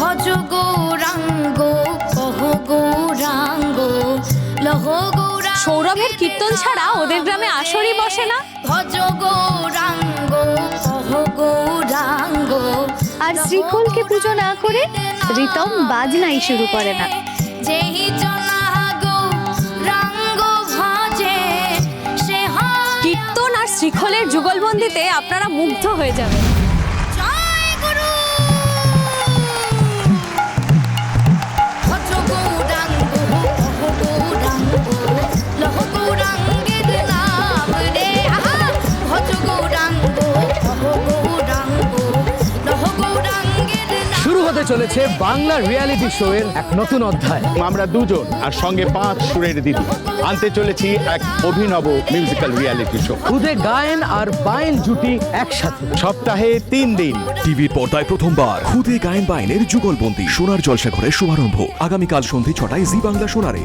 ভজ গৌরাঙ্গ কহ গৌরাঙ্গ লহ গৌরাঙ্গ সৌরভের কীর্তন ছাড়া ওদের গ্রামে আসরই বসে না? ভজ গৌরাঙ্গ কহ গৌরাঙ্গ আর শ্রীখোলকে পুজো না করে রিতম বাজনাই শুরু করে না। যেই কীর্তন আর শ্রীখোলের যুগলবন্দিতে আপনারা মুগ্ধ হয়ে যাবেন। হতে চলেছে বাংলা রিয়ালিটি শো এর এক নতুন অধ্যায়। আমরা দুজন আর সঙ্গে পাঁচ সুরের দিদি। আনতে চলেছি এক অভিনব মিউজিক্যাল রিয়ালিটি শো খুদে গায়েন আর বাইন জুটি একসাথে। সপ্তাহে তিন দিন। টিভি পর্দায় প্রথমবার খুদে গায়েন বাইনের যুগলবন্দি সোনার জলসাঘরের শুভারম্ভ। আগামীকাল সন্ধ্যে ছটায় জি বাংলা সোনারে।